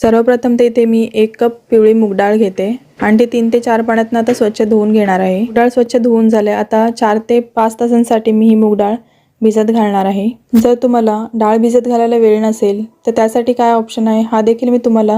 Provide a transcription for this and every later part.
सर्वप्रथम ते इथे मी एक कप पिवळी मुगडाळ घेते. आणि ती तीन ते चार पाण्यातनं आता स्वच्छ धुवून घेणार आहे. डाळ स्वच्छ धुवून झाले आता चार ते पाच तासांसाठी मी ही मुगडाळ भिजत घालणार आहे. जर तुम्हाला डाळ भिजत घालायला वेळ नसेल तर त्यासाठी काय ऑप्शन आहे हा देखील मी तुम्हाला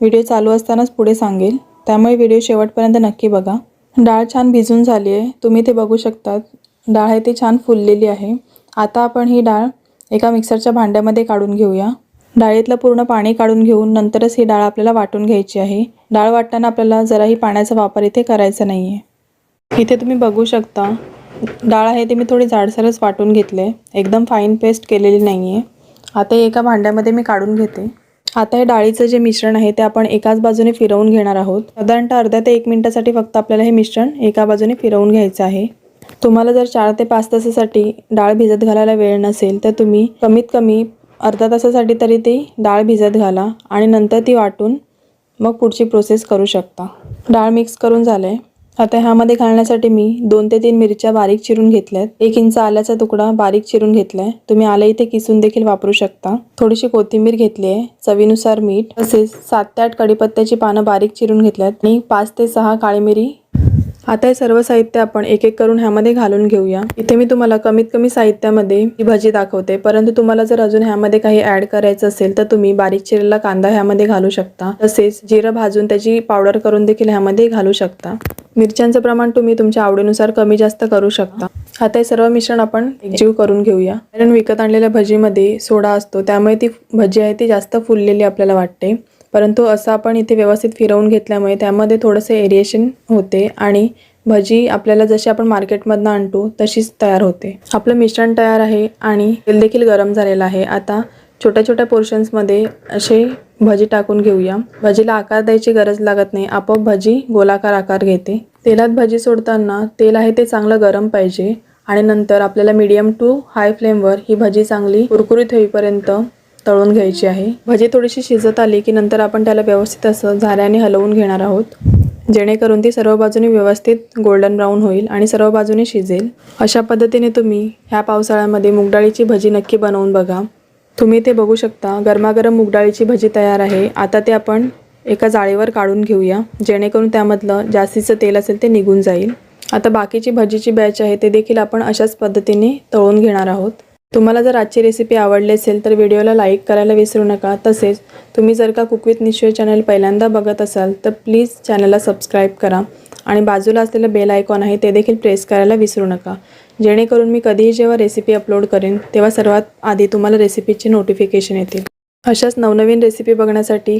व्हिडिओ चालू असतानाच पुढे सांगेल. त्यामुळे व्हिडिओ शेवटपर्यंत नक्की बघा. डाळ छान भिजून झाली आहे तुम्ही ते बघू शकतात. डाळ आहे ती छान फुललेली आहे. आता आपण ही डाळ एका मिक्सरच्या भांड्यामध्ये काढून घेऊया. डाळीतलं पूर्ण पाणी काढून घेऊन नंतरच ही डाळ आपल्याला वाटून घ्यायची आहे. डाळ वाटताना आपल्याला जराही पाण्याचा वापर इथे करायचा नाही आहे इथे तुम्ही बघू शकता डाळ आहे ती मी थोडी जाडसरच वाटून घेतले. एकदम फाईन पेस्ट केलेली नाही आहे आता हे एका भांड्यामध्ये मी काढून घेते. आता हे डाळीचं जे मिश्रण आहे ते आपण एकाच बाजूने फिरवून घेणार आहोत. साधारणतः अर्ध्या ते एक मिनिटासाठी फक्त आपल्याला हे मिश्रण एका बाजूने फिरवून घ्यायचं आहे. तुम्हाला जर चार ते पाच तासासाठी डाळ भिजत घालायला वेळ नसेल तर तुम्ही कमीत कमी अर्धा तासासाठी तरी ती डाळ भिजत घाला आणि नंतर ती वाटून मग पुढची प्रोसेस करू शकता. डाळ मिक्स करून झालं आहे आता ह्यामध्ये घालण्यासाठी मी दोन ते तीन मिरच्या बारीक चिरून घेतल्यात. एक इंच आल्याचा तुकडा बारीक चिरून घेतलाय. तुम्ही आलं इथे किसून देखील वापरू शकता. थोडीशी कोथिंबीर घेतली आहे. चवीनुसार मीठ तसेच सात ते आठ कडीपत्त्याची पानं बारीक चिरून घेतल्यात. आणि पाच ते सहा काळी मिरी आता हे सर्व साहित्य आपण एक एक करून ह्यामध्ये घालून घेऊया. इथे मी तुम्हाला कमीत कमी साहित्यामध्ये ही भजी दाखवते. परंतु तुम्हाला जर अजून ह्यामध्ये काही ऍड करायचं असेल तर तुम्ही बारीक चिरलेला कांदा ह्यामध्ये घालू शकता. तसेच जिरं भाजून त्याची पावडर करून देखील ह्यामध्ये घालू शकता. मिरच्यांचं प्रमाण तुम्ही तुमच्या आवडीनुसार कमी जास्त करू शकता. आता हे सर्व मिश्रण आपण एकजीव करून घेऊया. कारण विकत आणलेल्या भजीमध्ये सोडा असतो त्यामुळे ती भजी आहे ती जास्त फुललेली आपल्याला वाटते. परंतु असं आपण इथे व्यवस्थित फिरवून घेतल्यामुळे त्यामध्ये थोडंसं एरिएशन होते आणि भजी आपल्याला जशी आपण मार्केटमधनं आणतो तशीच तयार होते. आपलं मिश्रण तयार आहे आणि तेल देखील गरम झालेलं आहे. आता छोट्या छोट्या पोर्शन्समध्ये असे भजी टाकून घेऊया. भजीला आकार द्यायची गरज लागत नाही. आपोआप भजी गोलाकार आकार घेते. तेलात भजी सोडताना तेल आहे ते चांगलं गरम पाहिजे आणि नंतर आपल्याला मीडियम टू हाय फ्लेमवर ही भजी चांगली कुरकुरीत होईपर्यंत तळून घ्यायची आहे. भजी थोडीशी शिजत आली की नंतर आपण त्याला व्यवस्थित असं झाऱ्याने हलवून घेणार आहोत. जेणेकरून ती सर्व बाजूने व्यवस्थित गोल्डन ब्राऊन होईल आणि सर्व बाजूने शिजेल. अशा पद्धतीने तुम्ही ह्या पावसाळ्यामध्ये मुगडाळीची भजी नक्की बनवून बघा. तुम्ही ते बघू शकता. गरमागरम मुगडाळीची भजी तयार आहे. आता ते आपण एका जाळीवर काढून घेऊया. जेणेकरून त्यामधलं जास्तीचं तेल असेल ते निघून जाईल. आता बाकीची भजीची बॅच आहे ते देखील आपण अशाच पद्धतीने तळून घेणार आहोत. तुम्हाला जर आजची रेसिपी आवडली असेल तर व्हिडिओला लाईक करायला विसरू नका. तसेच तुम्ही जर का कुक विथ निश्चय चॅनल पहिल्यांदा बघत असाल तर प्लीज चॅनलला सबस्क्राईब करा. आणि बाजूला असलेलं बेल आयकॉन आहे ते देखील प्रेस करायला विसरू नका. जेणेकरून मी कधीही जेव्हा रेसिपी अपलोड करेन तेव्हा सर्वात आधी तुम्हाला रेसिपीचे नोटिफिकेशन येतील. अशाच नवनवीन रेसिपी बघण्यासाठी